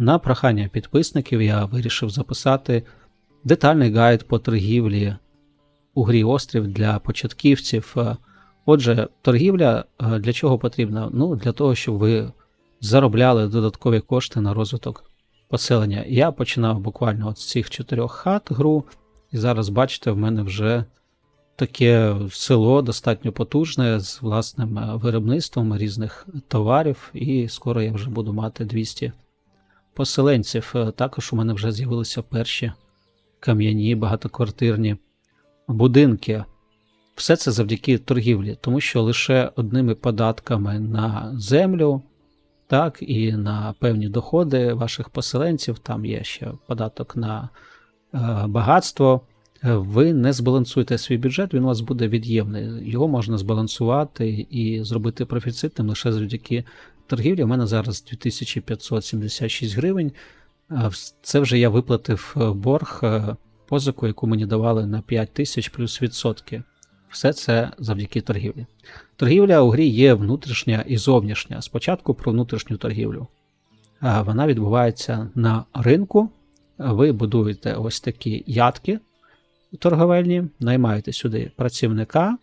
На прохання підписників я вирішив записати детальний гайд по торгівлі у грі Острів для початківців. Е, Отже, торгівля е, для чого потрібна? Ну, для того, щоб ви заробляли додаткові кошти на розвиток поселення. Я починав буквально от з цих чотирьох хат гру, і зараз, бачите, в мене вже таке село достатньо потужне з власним е, виробництвом різних товарів, і скоро я вже буду мати 200 поселенців. Е, Також у мене вже з'явилися перші кам'яні багатоквартирні будинки. Все це завдяки торгівлі, тому що лише одними податками на землю, так, і на певні доходи ваших поселенців, там є ще податок на е, багатство. е, Ви не збалансуєте свій бюджет, він у вас буде від'ємний. Його можна збалансувати і зробити профіцитним лише завдяки торгівлі. У мене зараз 2576 гривень. Це вже я виплатив е, борг, е, позику, яку мені давали на 5 тисяч плюс відсотки. Все це завдяки торгівлі. Торгівля у грі є внутрішня і зовнішня. Спочатку про внутрішню торгівлю. Вона відбувається на ринку. Ви будуєте ось такі ядки торговельні, наймаєте сюди працівника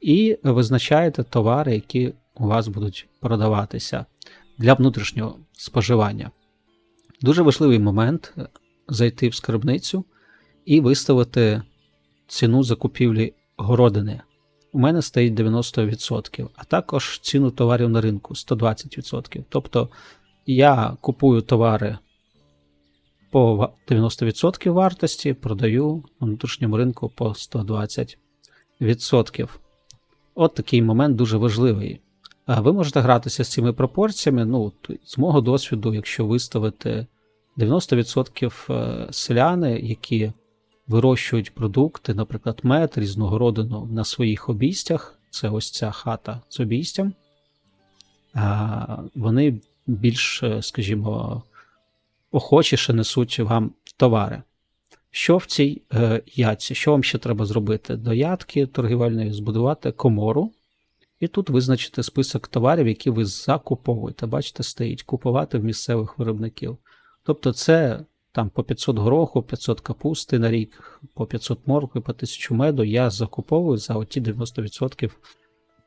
і визначаєте товари, які у вас будуть продаватися для внутрішнього споживання. Дуже важливий момент е, зайти в скарбницю і виставити ціну закупівлі городини. У мене стоїть 90%, а також ціну товарів на ринку 120%. Тобто я купую товари по 90% вартості, продаю на внутрішньому ринку по 120%. От такий момент дуже важливий. А Ви можете гратися з цими пропорціями. Ну, з мого досвіду, якщо виставити 90% е, селяни, які вирощують продукти, наприклад, мед, різного роду на своїх обійстях, це ось ця хата з обійстям, вони більш, е, скажімо, охочіше несуть вам товари. Що в цій е, ядці? Що вам ще треба зробити? До ядки торгівельної збудувати комору, і тут визначити список товарів, які ви закуповуєте. Бачите, стоїть купувати в місцевих виробників. Тобто це там по 500 гороху, 500 капусти на рік, по 500 моркви, по 1000 меду я закуповую за оті 90% е,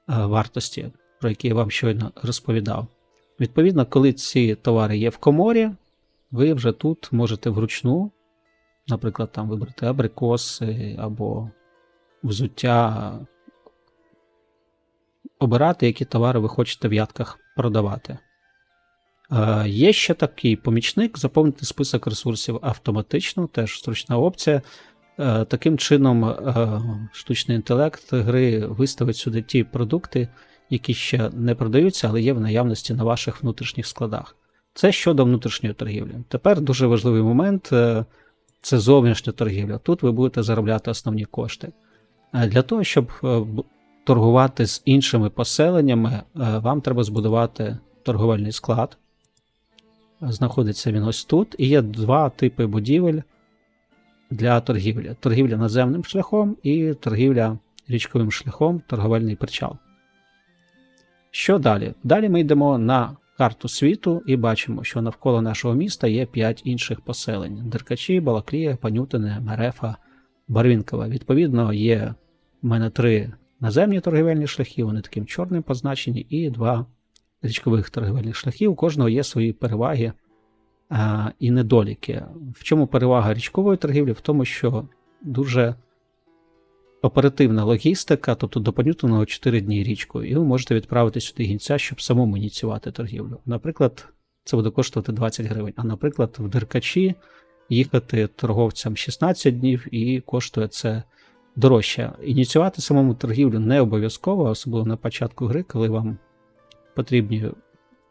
вартості, про які я вам щойно розповідав. Відповідно, коли ці товари є в коморі, ви вже тут можете вручну, наприклад, там вибрати абрикоси або взуття, обирати, які товари ви хочете в ядках продавати. Е, Є ще такий помічник, заповнити список ресурсів автоматично, теж зручна опція. Е, Таким чином, е, штучний інтелект гри виставить сюди ті продукти, які ще не продаються, але є в наявності на ваших внутрішніх складах. Це щодо внутрішньої торгівлі. Тепер дуже важливий момент е, це зовнішня торгівля. Тут ви будете заробляти основні кошти. Е, Для того, щоб е, торгувати з іншими поселеннями, е, вам треба збудувати торговельний склад. Знаходиться він ось тут. І є два типи будівель для торгівлі: торгівля наземним шляхом і торгівля річковим шляхом, торговельний причал. Що далі? Далі ми йдемо на карту світу і бачимо, що навколо нашого міста є 5 інших поселень: Деркачі, Балаклія, Панютине, Мерефа, Барвінкова. Відповідно, є в мене три наземні торгівельні шляхи, вони таким чорним позначені, і два річкових торгівельних шляхів. У кожного є свої переваги а, і недоліки. В чому перевага річкової торгівлі? В тому, що дуже оперативна логістика, тобто до Панютиного 4 дні річкою, і ви можете відправити сюди гінця, щоб самому ініціювати торгівлю. Наприклад, це буде коштувати 20 гривень, а наприклад, в Деркачі їхати торговцям 16 днів і коштує це дорожче. Ініціювати самому торгівлю не обов'язково, особливо на початку гри, коли вам потрібні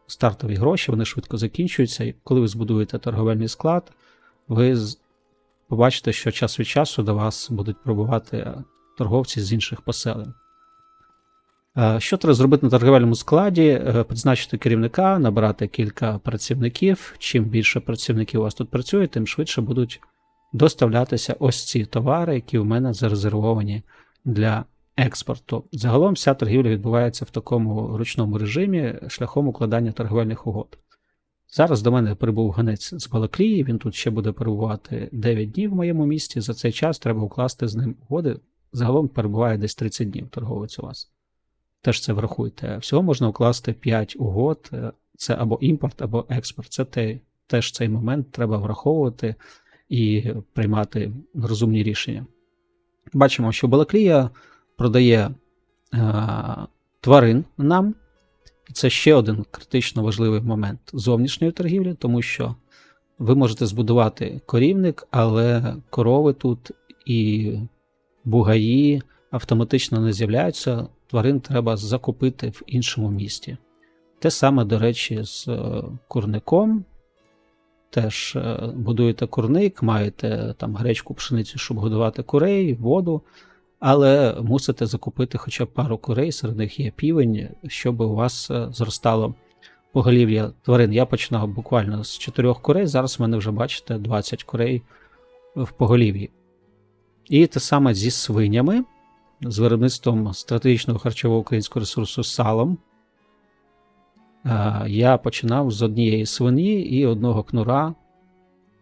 стартові гроші, вони швидко закінчуються. І коли ви збудуєте торговельний склад, ви побачите, що час від часу до вас будуть пробувати торговці з інших поселень. Е, Що треба зробити на торговельному складі? Е, Призначити керівника, набрати кілька працівників. Чим більше працівників у вас тут працює, тим швидше будуть доставлятися ось ці товари, які у мене зарезервовані для експорту. Загалом вся торгівля відбувається в такому ручному режимі шляхом укладання торговельних угод. Зараз до мене прибув гонець з Балаклії, він тут ще буде перебувати 9 днів в моєму місті. За цей час треба укласти з ним угоди. Загалом перебуває десь 30 днів торговець у вас. Теж це врахуйте. Всього можна укласти 5 угод. Це або імпорт, або експорт. Це те, теж цей момент треба враховувати і приймати розумні рішення. Бачимо, що Балаклія продає е, тварин нам. І це ще один критично важливий момент зовнішньої торгівлі, тому що ви можете збудувати корівник, але корови тут і бугаї автоматично не з'являються. Тварин треба закупити в іншому місті. Те саме, до речі, з е, курником. Теж е, будуєте курник, маєте там гречку, пшеницю, щоб годувати курей, воду, але мусите закупити хоча б пару курей, серед них є півень, щоб у вас е, зростало поголів'я тварин. Я починав буквально з 4 курей, зараз в мене вже, бачите, 20 курей в поголів'ї. І те саме зі свинями, з виробництвом стратегічного харчового українського ресурсу салом. Е, Я починав з однієї свині і одного кнура,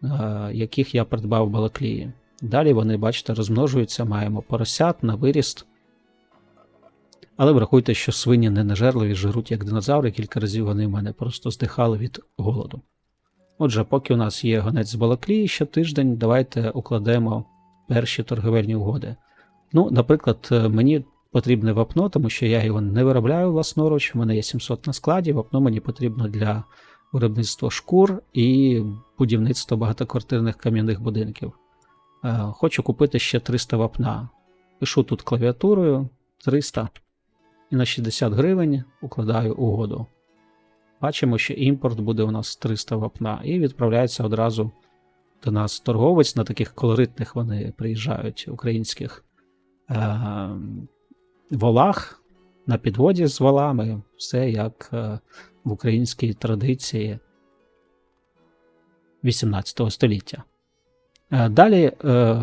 е, яких я придбав в Балаклії. Далі вони, бачите, розмножуються, маємо поросят на виріст. Але врахуйте, що свині не нажерливі, жируть як динозаври, кілька разів вони в мене просто здихали від голоду. Отже, поки у нас є гонець з Балаклії щотиждень, давайте укладемо перші торговельні угоди. Ну, наприклад, е, мені потрібне вапно, тому що я його не виробляю власноруч, в мене є 700 на складі, вапно мені потрібно для виробництва шкур і будівництва багатоквартирних кам'яних будинків. Е, Хочу купити ще 300 вапна. Пишу тут клавіатурою 300 і на 60 гривень укладаю угоду. Бачимо, що імпорт буде у нас 300 вапна, і відправляється одразу до нас торговець на таких колоритних вони приїжджають українських е- волах на підводі з волами. Все як е- в українській традиції 18 століття. Е, Далі е,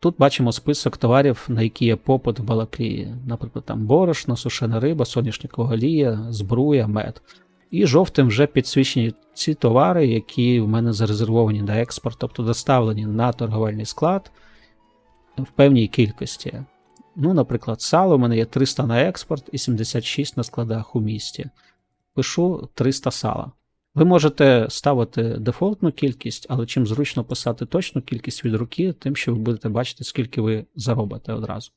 тут бачимо список товарів, на які є попит в Балаклії. Наприклад, там борошно, сушена риба, соняшникова олія, збруя, мед. І жовтим вже підсвічені ці товари, які в мене зарезервовані на експорт, тобто доставлені на торговельний склад в певній кількості. Ну, наприклад, сало у мене є 300 на експорт і 76 на складах у місті. Пишу 300 сала. Ви можете ставити дефолтну кількість, але чим зручно писати точну кількість від руки, тим, що ви будете бачити, скільки ви заробите одразу.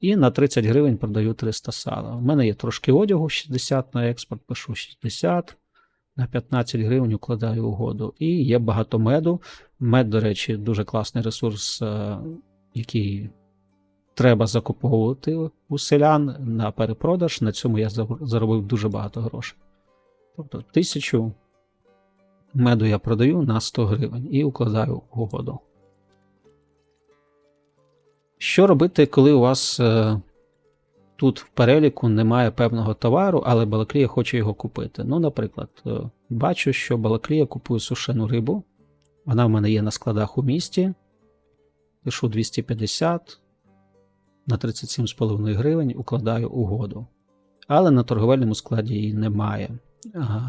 І на 30 гривень продаю 300 сала. У мене є трошки одягу, 60 на експорт, пишу 60, на 15 гривень укладаю угоду. І є багато меду. Мед, до речі, дуже класний ресурс, е, який треба закуповувати у селян на перепродаж. На цьому я заробив дуже багато грошей. Тобто тисячу меду я продаю на 100 гривень і укладаю угоду. Що робити, коли у вас е, тут в переліку немає певного товару, але Балаклія хоче його купити? Ну, наприклад, е, бачу, що Балаклія купує сушену рибу. Вона в мене є на складах у місті. Пишу 250 на 37,5 гривень, укладаю угоду. Але на торговельному складі її немає.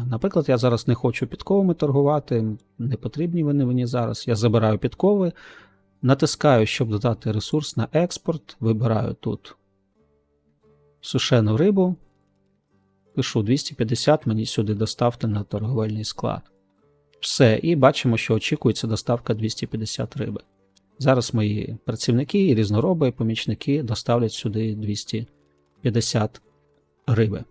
Наприклад, я зараз не хочу підковами торгувати, не потрібні вони мені зараз. Я забираю підкови, натискаю, щоб додати ресурс на експорт. Вибираю тут сушену рибу. Пишу 250, мені сюди доставте на торговельний склад. Все, і бачимо, що очікується доставка 250 риби. Зараз мої працівники, різнороби, помічники доставлять сюди 250 риби.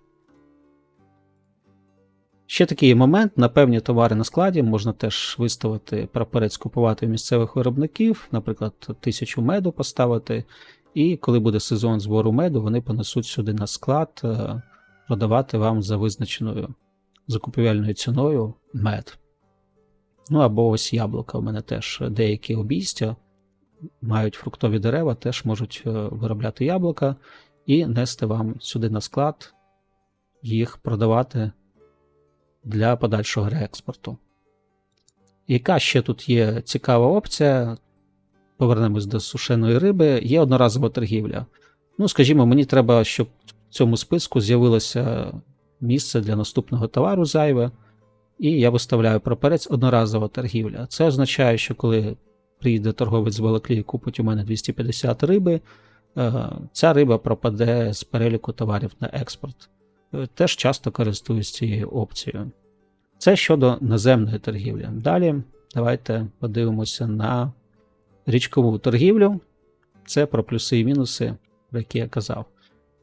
Ще такий момент: на певні товари на складі можна теж виставити прапорець купувати у місцевих виробників, наприклад, тисячу меду поставити. І коли буде сезон збору меду, вони понесуть сюди на склад е, продавати вам за визначеною закупівельною ціною мед. Ну або ось яблука. У мене теж деякі обійстя мають фруктові дерева, теж можуть е, виробляти яблука і нести вам сюди на склад, їх продавати для подальшого реекспорту. Яка ще тут є цікава опція? Повернемось до сушеної риби, є одноразова торгівля. Ну, скажімо, мені треба, щоб в цьому списку з'явилося місце для наступного товару зайве. І я виставляю прапорець одноразова торгівля. Це означає, що коли приїде торговець з Балаклії купить у мене 250 риби, е, ця риба пропаде з переліку товарів на експорт. Е, Теж часто користуюсь цією опцією. Це щодо наземної торгівлі. Далі давайте подивимося на річкову торгівлю. Це про плюси і мінуси, про які я казав.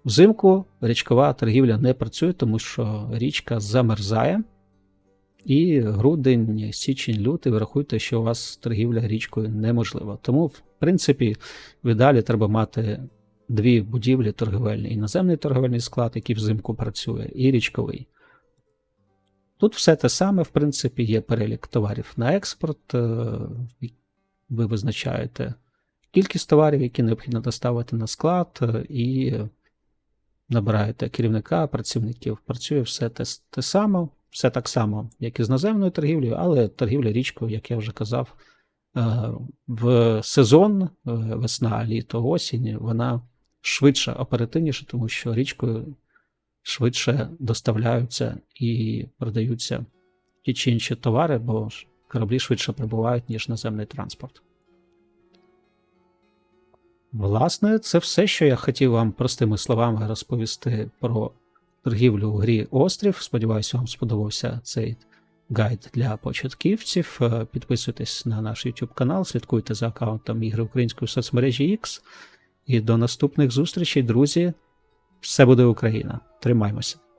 Взимку річкова торгівля не працює, тому що річка замерзає. І грудень, січень, лютий, ви рахуйте, що у вас торгівля річкою неможлива. Тому, в принципі, в ідеалі треба мати дві будівлі торговельні: і наземний торговельний склад, який взимку працює, і річковий. Тут все те саме, в принципі, є перелік товарів на експорт. е, Ви визначаєте кількість товарів, які необхідно доставити на склад, е, і набираєте керівника, працівників. Працює все те, те саме, все так само, як і з наземною торгівлею, але торгівля річкою, як я вже казав, е, в сезон, е, весна, літо, осінь, вона швидше, оперативніше, тому що річкою швидше доставляються і продаються ті чи інші товари, бо кораблі швидше прибувають, ніж наземний транспорт. Власне, це все, що я хотів вам простими словами розповісти про торгівлю у грі Острів. Сподіваюся, вам сподобався цей гайд для початківців. Е, Підписуйтесь на наш YouTube канал, слідкуйте за аккаунтом ігри української соцмережі X. І до наступних зустрічей, друзі. Все буде Україна. Тримаймося.